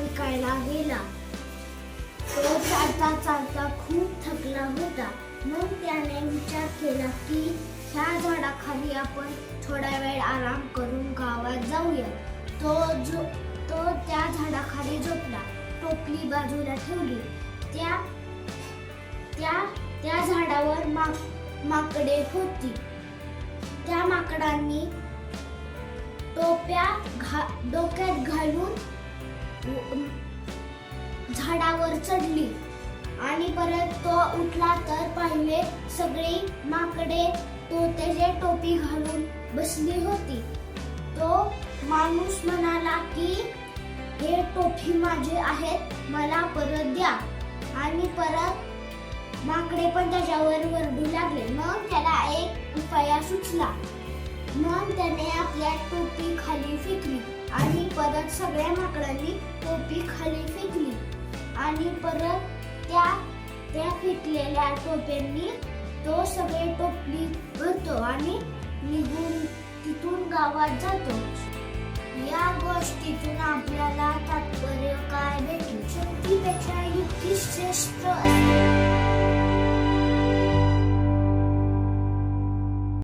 विकायला गेला. तो चालता चालता खूप थकला होता. मग त्याने विचार केला की ह्या झाडाखाली आपण थोडा वेळ आराम करून गावात जाऊया. तो जो तो त्या झाडाखाली झोपला. टोपली बाजूला ठेवली. त्या त्या त्या झाडावर माक माकडे होती. त्या माकडांनी टोप्या घा डोक्यात घालून झाडावर चढली. आणि परत तो उठला तर पाहिले सगळी माकडे तो त्याचे टोपी घालून बसली होती. तो माणूस म्हणाला की हे टोपी माझे आहेत मला परत द्या. आणि परत माकडे पण त्याच्यावर वरडू लागले. मग त्याला एक उपाया सुचला. मग त्याने आपल्या टोपी खाली फेकली आणि परत सगळ्या माकडांनी टोपी खाली फेकली. आणि परत त्या त्या फेकलेल्या टोप्यांनी तो सगळे टोपली भरतो आणि निघून तिथून गावात जातो. या गोष्टीतून आपल्याला तात्पर्य काय भेटू? शक्तीपेक्षा युक्ती श्रेष्ठ असते.